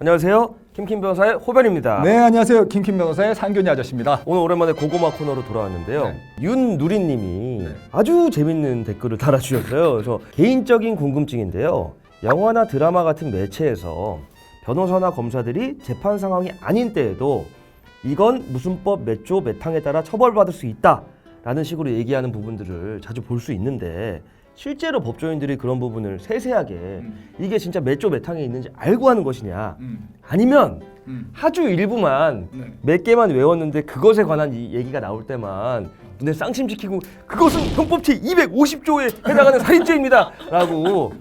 안녕하세요. 김킴 변호사의 호변입니다. 네 안녕하세요 김킴 변호사의 상균이 아저씨입니다. 오늘 오랜만에 고구마 코너로 돌아왔는데요. 네. 윤누리님이 아주 재밌는 댓글을 달아주셨어요. 그래서 개인적인 궁금증인데요. 영화나 드라마 같은 매체에서 변호사나 검사들이 재판 상황이 아닌 때에도 이건 무슨 법 몇 조 몇 항에 따라 처벌받을 수 있다라는 식으로 얘기하는 부분들을 자주 볼 수 있는데 실제로 법조인들이 그런 부분을 세세하게 이게 진짜 몇 조 몇 항에 있는지 알고 하는 것이냐 아니면 하주 일부만 네. 몇 개만 외웠는데 그것에 관한 이 얘기가 나올 때만 눈에 쌍심지키고 그것은 형법 제 250조에 해당하는 살인죄입니다 라고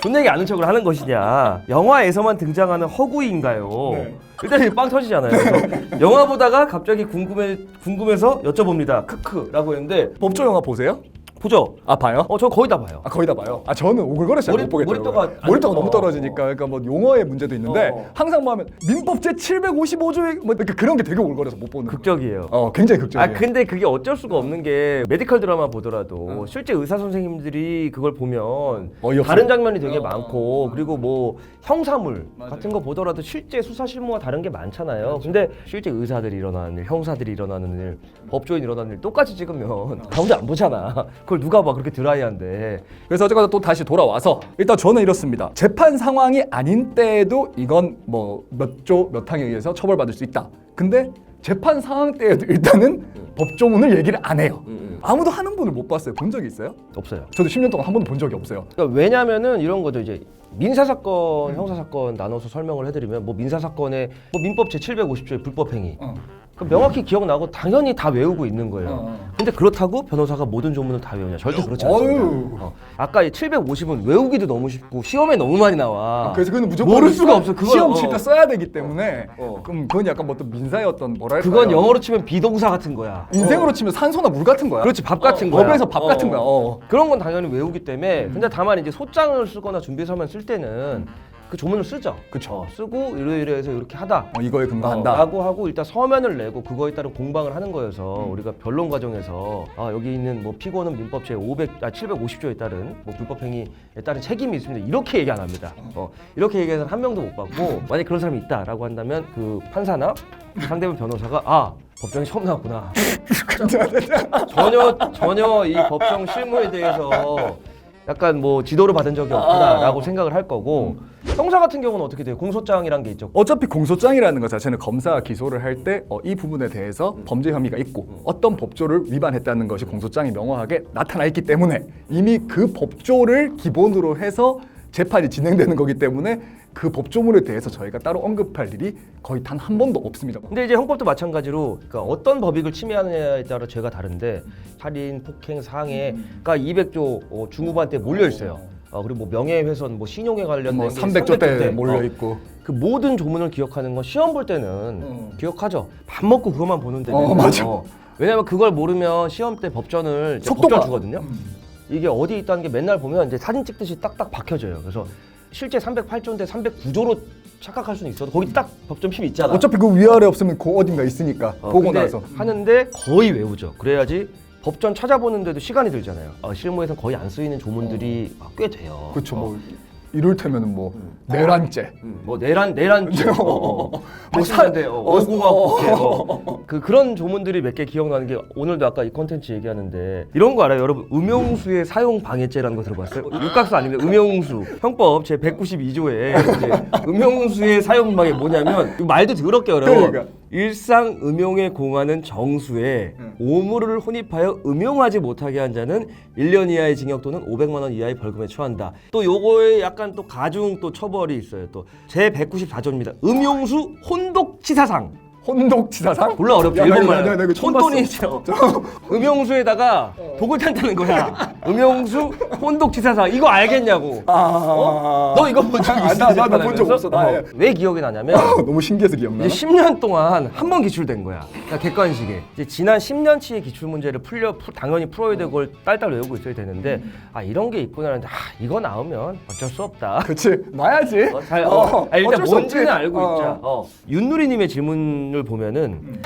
존나 얘기 아는 척을 하는 것이냐 영화에서만 등장하는 허구인가요? 네. 일단 이빵 터지잖아요 그래서 영화 보다가 갑자기 궁금해, 궁금해서 여쭤봅니다 크크라고 했는데 법조 영화 보세요? 보죠? 아 봐요? 어 저 거의 다 봐요 아 거의 다 봐요. 아 저는 오글거려서 머리- 잘못 보겠더라고요. 머리떡가- 머리떡가 아니, 너무 어. 떨어지니까 그러니까 뭐 용어의 문제도 있는데 어. 항상 뭐 하면 민법 제 755조에 뭐 이렇게 그런 게 되게 오글거려서 못 보는. 거예요. 극적이에요 어 굉장히 극적이에요. 아 근데 그게 어쩔 수가 없는 게 메디컬 드라마 보더라도 실제 의사 선생님들이 그걸 보면 어이없어요. 다른 장면이 되게 많고 그리고 뭐 형사물 같은 거 보더라도 실제 수사 실무와 다른 게 많잖아요. 근데 실제 의사들이 일어나는 일, 형사들이 일어나는 일, 법조인 일어나는 일 똑같이 찍으면 가운데 안 보잖아. 그걸 누가 봐 그렇게 드라이한데. 그래서 어쨌거나 또 다시 돌아와서 일단 저는 이렇습니다. 재판 상황이 아닌 때에도 이건 뭐 몇 조 몇 항에 의해서 처벌받을 수 있다. 근데 재판 상황 때에도 일단은 법조문을 얘기를 안 해요. 아무도 하는 분을 못 봤어요. 본 적이 있어요? 없어요. 저도 10년 동안 한 번도 본 적이 없어요. 그러니까 왜냐면은 이런 거죠 이제 민사 사건, 형사 사건 나눠서 설명을 해드리면 뭐 민사 사건의 뭐 민법 제 750조의 불법 행위 어. 그 명확히 기억나고 당연히 다 외우고 있는 거예요. 어. 근데 그렇다고 변호사가 모든 조문을 다 외우냐? 절대 그렇지 않습니다. 어. 아까 이 750은 외우기도 너무 쉽고 시험에 너무 많이 나와. 그래서 그건 무조건 모를 수가 없어. 그건 시험 어. 칠때 써야 되기 때문에 어. 그럼 그건 약간 뭐 또 민사의 어떤 뭐랄까 그건 영어로 치면 비동사 같은 거야. 인생으로 치면 산소나 물 같은 거야. 그렇지 밥 같은 거야. 법에서 밥 같은 거야. 어. 그런 건 당연히 외우기 때문에 근데 다만 이제 소장을 쓰거나 준비 서면 쓸 때는 그 조문을 쓰죠. 그쵸. 어, 쓰고 이래이래해서 이렇게 하다. 어, 이거에 근거한다. 어, 라고 하고 일단 서면을 내고 그거에 따른 공방을 하는 거여서 음. 우리가 변론 과정에서 아 여기 있는 뭐 피고는 민법 제 500, 아 750조에 따른 뭐 불법 행위에 따른 책임이 있습니다. 이렇게 얘기 안 합니다. 어, 이렇게 얘기해서 한 명도 못 받고 만약 에 그런 사람이 있다라고 한다면 그 판사나 상대방 변호사가 아 법정에 처음 나왔구나. 전혀 전혀 이 법정 실무에 대해서 약간 뭐 지도를 받은 적이 없구나라고 생각을 할 거고 형사 같은 경우는 어떻게 돼요? 공소장이란 게 있죠. 어차피 공소장이라는 것 자체는 검사가 기소를 할 때 이 부분에 대해서 범죄 혐의가 있고 어떤 법조를 위반했다는 것이 공소장에 명확하게 나타나 있기 때문에 이미 그 법조를 기본으로 해서 재판이 진행되는 거기 때문에 그 법조문에 대해서 저희가 따로 언급할 일이 거의 단 한 번도 없습니다. 근데 이제 형법도 마찬가지로 그러니까 어떤 법익을 침해하느냐에 따라 죄가 다른데 살인, 폭행, 상해가 200조 어, 중후반 때 몰려 있어요. 어, 그리고 뭐 명예훼손, 뭐 신용에 관련된 뭐 게 300조 때 300조 몰려 어, 있고 그 모든 조문을 기억하는 건 시험 볼 때는 어. 기억하죠. 밥 먹고 그것만 보는데. 어, 맨날. 맞아. 왜냐면 그걸 모르면 시험 때 법전을 속도가- 법전 주거든요. 이게 어디 있다는 게 맨날 보면 이제 사진 찍듯이 딱딱 박혀져요. 그래서 실제 308조인데 309조로 착각할 수는 있어도 거기 딱 법정 힘이 있잖아. 어차피 그 위아래 없으면 그 어딘가 있으니까 어, 보고 근데 나서 하는데 거의 외우죠. 그래야지 법전 찾아보는데도 시간이 들잖아요. 어, 실무에서 거의 안 쓰이는 조문들이 아, 꽤 돼요. 그렇죠 어. 뭐 이를테면은 뭐 내란죄. 음, 뭐 내란 내란 어, 어, 어. 뭐 사- 80년대 어, 어, 오고가 어, 국회 어. 그 그런 조문들이 몇 개 기억나는 게 오늘도 아까 이 컨텐츠 얘기하는데 이런 거 알아요? 여러분 음용수의 사용 방해죄라는 거 들어봤어요? 육각수 아닙니다. 음용수. 형법 제 192조에 이제 음용수의 사용 방해 뭐냐면 말도 더럽게 어려워 그러니까. 일상 음용에 공하는 정수에 오물을 혼입하여 음용하지 못하게 한 자는 1년 이하의 징역 또는 500만 원 이하의 벌금에 처한다. 또 요거에 약간 또 가중 또 처벌이 있어요. 또 제 194조입니다. 음용수 혼독치사상. 혼독치사상 몰라 어렵죠. 야, 나 이거- 일본말. 나- 나 이거 처음 혼돈이 봤어. 있죠. 음용수에다가 독을 탄다는 거야. 음용수 혼독치사상. 이거 알겠냐고. 아, 너 이거 본 적 아, 있어? 나- 나본적 없어, 나. 어. 왜 기억이 나냐면 너무 신기해서 기억나. 이제 10년 동안 한 번 기출된 거야. 그러니까 객관식에. 이제 지난 10년치의 기출 문제를 풀려 풀- 당연히 풀어야 되고 그걸 딸딸 외우고 있어야 되는데 아 이런 게 있구나 하는데 아 이거 나오면 어쩔 수 없다. 그치 놔야지. 어, 잘, 어, 아, 일단 어쩔 수 뭔지는 없지. 알고 어. 있자. 어. 윤누리님의 질문을 보면은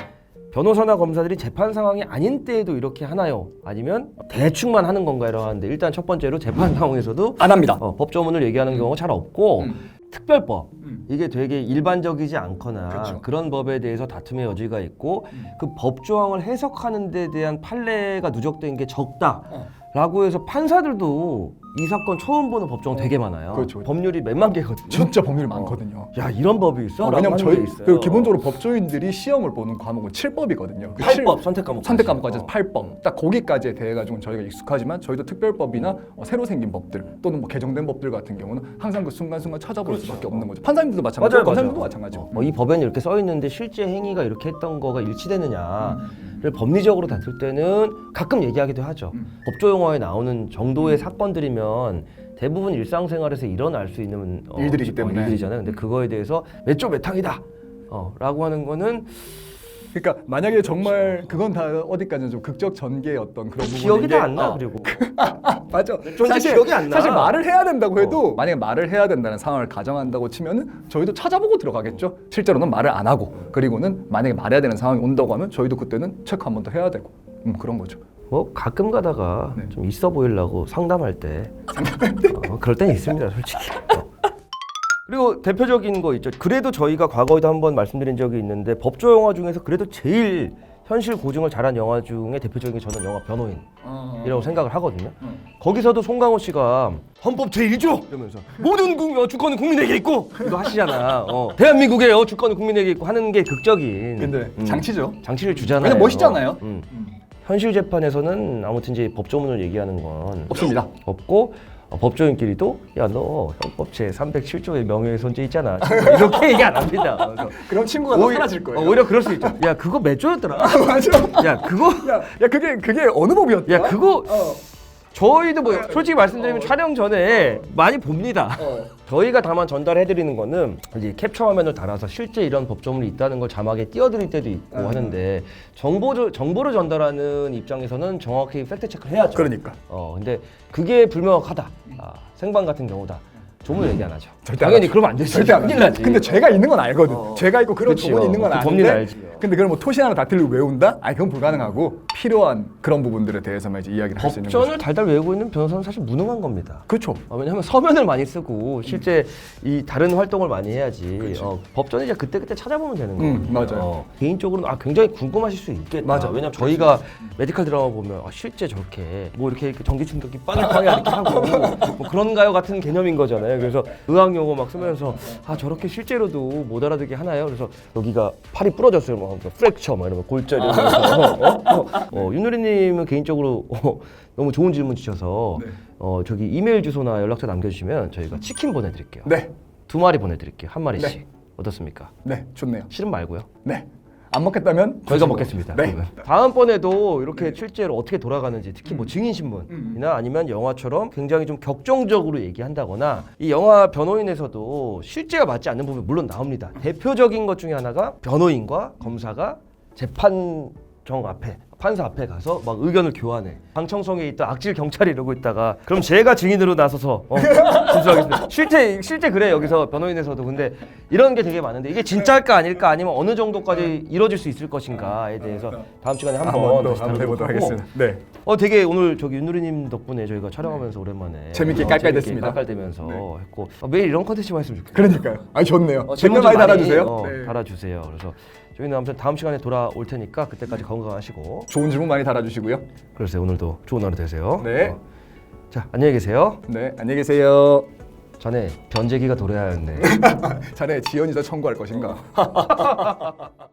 변호사나 검사들이 재판 상황이 아닌 때에도 이렇게 하나요? 아니면 대충만 하는 건가요? 하는데 일단 첫 번째로 재판 상황에서도 안 합니다. 어, 법조문을 얘기하는 경우가 잘 없고 특별법 음. 이게 되게 일반적이지 않거나 그쵸. 그런 법에 대해서 다툼의 여지가 있고 음. 그 법 조항을 해석하는 데 대한 판례가 누적된 게 어. 적다 라고 해서 판사들도 이 사건 처음 보는 법정 되게 많아요. 그렇죠. 법률이 몇만 개거든요. 진짜 법률이 많거든요. 야 이런 법이 있어? 어, 왜냐면 저희. 그 기본적으로 법조인들이 시험을 보는 과목은 7법이거든요. 그 팔법 칠- 선택 과목 선택 과목까지 어. 해서 8법. 딱 거기까지에 대해 가지고는 저희가 익숙하지만 저희도 특별법이나 어, 새로 생긴 법들 또는 뭐 개정된 법들 같은 경우는 항상 그 순간순간 찾아볼 수밖에 없는 거죠. 판사님들도 마찬가지고 맞아요. 마찬가지고. 어, 이 법에는 이렇게 써 있는데 실제 행위가 이렇게 했던 거가 일치되느냐를 음. 법리적으로 다툴 때는 가끔 얘기하기도 하죠. 음. 법조 용어에 나오는 정도의 사건들이면 대부분 일상생활에서 일어날 수 있는 어, 일들이기 때문에. 어, 일들이잖아요. 근데 그거에 대해서 몇조 몇항이다. 어, 라고 하는 거는 그러니까 만약에 정말 그건 다 어디까지는 좀 극적 전개의 어떤 그런 기억이 다 게- 안 나. 어, 그리고 맞아. 전 이제 기억이 안 나. 사실 말을 해야 된다고 해도 어. 만약에 말을 해야 된다는 상황을 가정한다고 치면은 저희도 찾아보고 들어가겠죠. 실제로는 말을 안 하고 그리고는 만약에 말해야 되는 상황이 온다고 하면 저희도 그때는 체크 한 번 더 해야 되고 음, 그런 거죠. 뭐 가끔 가다가 네. 좀 있어 보이려고 상담할 때 어, 그럴 땐 있습니다 솔직히 어. 그리고 대표적인 거 있죠 그래도 저희가 과거에도 한번 말씀드린 적이 있는데 법조 영화 중에서 그래도 제일 현실 고증을 잘한 영화 중에 대표적인 게 저는 영화 변호인이라고 생각을 하거든요. 거기서도 송강호 씨가 헌법 제1조 이러면서 모든 국, 어, 주권은 국민에게 있고 이거 하시잖아. 어, 대한민국의 어, 주권은 국민에게 있고 하는 게 극적인 근데 음, 장치죠. 장치를 주잖아요. 왜냐면 멋있잖아요. 음. 현실 재판에서는 아무튼 이제 법조문을 얘기하는 건 없습니다. 없고 어, 법조인끼리도 야너 헌법 제 307조의 명예훼손죄 있잖아 이렇게 얘기 안 합니다. 그래서 그럼 친구가 다 사라질 거예요. 어, 오히려 그럴 수 있죠. 야 그거 몇 조였더라? 맞아. 야 그거 야, 야 그게 그게 어느 법이었다? 야 그거 어. 저희도 뭐 솔직히 말씀드리면 촬영 전에 많이 봅니다. 어. 저희가 다만 전달해드리는 거는 이제 캡처 화면을 달아서 실제 이런 법조문이 있다는 걸 자막에 띄워드릴 때도 있고 음. 하는데 정보 정보를 전달하는 입장에서는 정확히 팩트 체크를 해야죠. 그러니까. 어 근데 그게 불명확하다. 아, 생방 같은 경우다. 조문 얘기 안 하죠. 절대 안 당연히 하죠. 그러면 안 되지. 절대 안 큰일. 나지. 근데 죄가 있는 건 알거든. 어. 죄가 있고 그런 그치요. 조문이 있는 건그 아는데. 법리는 알지. 근데 그걸 뭐 토시 하나 다틀고 외운다? 아니 그건 불가능하고 필요한 그런 부분들에 대해서만 이제 이야기를 할 수 있는 거죠. 법전을 달달 외우고 있는 변호사는 사실 무능한 겁니다. 그렇죠. 어, 왜냐하면 서면을 많이 쓰고 실제 이 다른 활동을 많이 해야지 어, 법전은 이제 그때 그때 찾아보면 되는 거예요. 음, 맞아요. 어, 개인적으로는 아 굉장히 궁금하실 수 있겠다. 맞아. 왜냐면 저희가 메디컬 드라마 보면 아, 실제 저렇게 뭐 이렇게, 이렇게 전기 충격기 빵야 이렇게 하고 뭐 그런가요 같은 개념인 거잖아요. 그래서 의학 용어 막 쓰면서 아 저렇게 실제로도 못 알아듣게 하나요? 그래서 여기가 팔이 부러졌어요. 뭐 프랙처 막 이러면 골절 이러면서 어, 어, 어, 윤누리님은 개인적으로 어, 너무 좋은 질문 주셔서 네. 어 저기 이메일 주소나 연락처 남겨주시면 저희가 치킨 보내드릴게요. 네. 두 마리 보내드릴게요. 한 마리씩. 네. 어떻습니까? 네. 좋네요. 싫은 말고요. 네. 안 먹겠다면 저희가. 먹겠습니다. 네. 그러면. 다음번에도 이렇게 실제로 어떻게 돌아가는지 특히 뭐 증인 신문이나 아니면 영화처럼 굉장히 좀 격정적으로 얘기한다거나 이 영화 변호인에서도 실제가 맞지 않는 부분이 물론 나옵니다. 대표적인 것 중에 하나가 변호인과 검사가 재판정 앞에 판사 앞에 가서 막 의견을 교환해. 방청석에 있던 악질 경찰이 이러고 있다가 그럼 제가 증인으로 나서서 어, 진술하겠습니다. 실제 실제 그래 여기서 변호인에서도 근데 이런 게 되게 많은데 이게 진짜일까 아닐까 아니면 어느 정도까지 이루어질 수 있을 것인가에 대해서 다음 시간에 한번 한번 더 다시 한번 다루도록 해보도록 하고 하겠습니다. 네. 어 되게 오늘 저기 윤누리님 덕분에 저희가 촬영하면서 오랜만에 재밌게 어, 깔깔댔습니다. 깔깔대면서 네. 했고 어, 매일 이런 컨텐츠만 했으면 좋겠어요. 그러니까요. 아니 좋네요. 어, 댓글 질문 많이 좀 달아주세요. 어, 네. 달아주세요. 그래서 저희는 아무튼 다음 시간에 돌아올 테니까 그때까지 건강하시고 좋은 질문 많이 달아주시고요. 그러세요. 오늘도 좋은 하루 되세요. 네. 어. 자 안녕히 계세요. 네. 안녕히 계세요. 자네 변제기가 도래하였네. 자네 지연이 더 청구할 것인가?